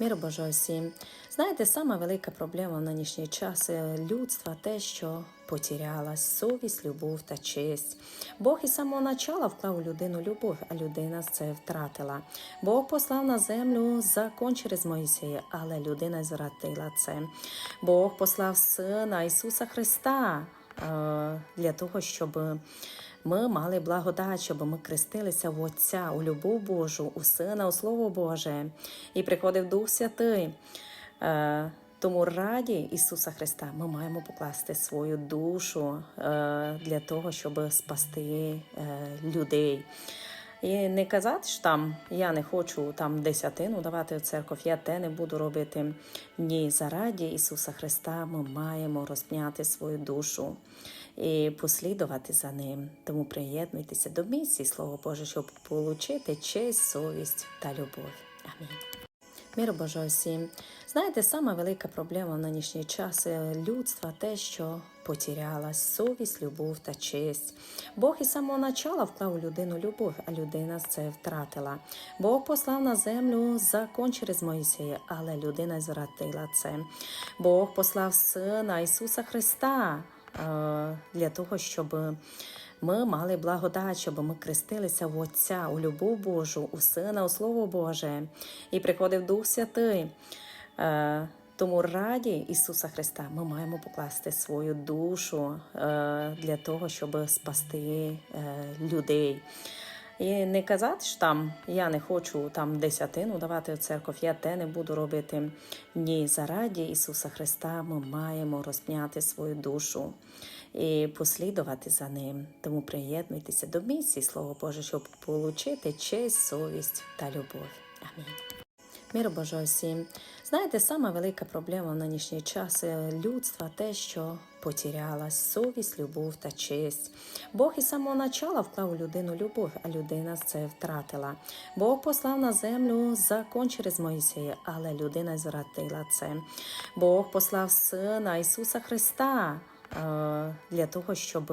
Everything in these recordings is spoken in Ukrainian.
Мір Божий всім. Знаєте, сама велика проблема в нинішній час е, людства те, що потірялась совість, любов та честь. Бог із самого начала вклав у людину любов, а людина це втратила. Бог послав на землю закон через Моїсея, але людина звратила це. Бог послав Сина Ісуса Христа е, для того, щоб ми мали благодать, щоб ми крестилися в Отця, у любов Божу, у Сина, у Слово Боже, і приходив Дух Святий. Е, Тому раді Ісуса Христа ми маємо покласти свою душу е, для того, щоб спасти е, людей. І не казати що там, я не хочу там десятину давати у церков, я те не буду робити. Ні, зараді Ісуса Христа ми маємо розпняти свою душу і послідувати за ним. Тому приєднуйтеся до місії, Слово Боже, щоб отримати честь, совість та любов. Амінь. Мір Божий всім. Знаєте, сама велика проблема в нинішній час е, людства те, що потірялась совість, любов та честь. Бог із самого начала вклав у людину любов, а людина це втратила. Бог послав на землю закон через Моїсея, але людина звратила це. Бог послав Сина Ісуса Христа е, для того, щоб ми мали благодать, щоб ми крестилися в Отця, у любов Божу, у Сина, у Слово Боже, і приходив Дух Святий. Е, Тому раді Ісуса Христа ми маємо покласти свою душу е, для того, щоб спасти е, людей. І не казати що там, я не хочу там десятину давати в церкву, я те не буду робити. Ні, зараді Ісуса Христа ми маємо розпняти свою душу і послідувати за ним. Тому приєднуйтеся до місії, Слово Боже, щоб отримати честь, совість та любов. Амінь. Мір Божий всім. Знаєте, сама велика проблема в нинішній час е, людства те, що потірялась совість, любов та честь. Бог із самого начала вклав у людину любов, а людина це втратила. Бог послав на землю закон через Моїсея, але людина звратила це. Бог послав Сина Ісуса Христа е, для того, щоб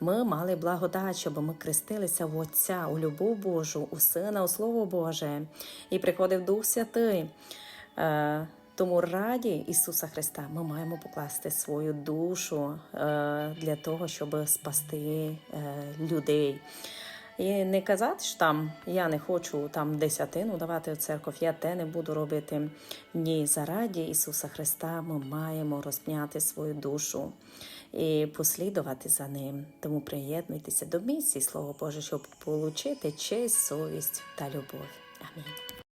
ми мали благодать, щоб ми крестилися в Отця, у любов Божу, у Сина, у Слово Боже, і приходив Дух Святий. Е, Тому раді Ісуса Христа ми маємо покласти свою душу е, для того, щоб спасти е, людей. І не казати що там, я не хочу там десятину давати в церкву, я те не буду робити. Ні, зараді Ісуса Христа ми маємо розпняти свою душу і послідувати за ним. Тому приєднуйтеся до місії, Слово Боже, щоб отримати честь, совість та любов. Амінь.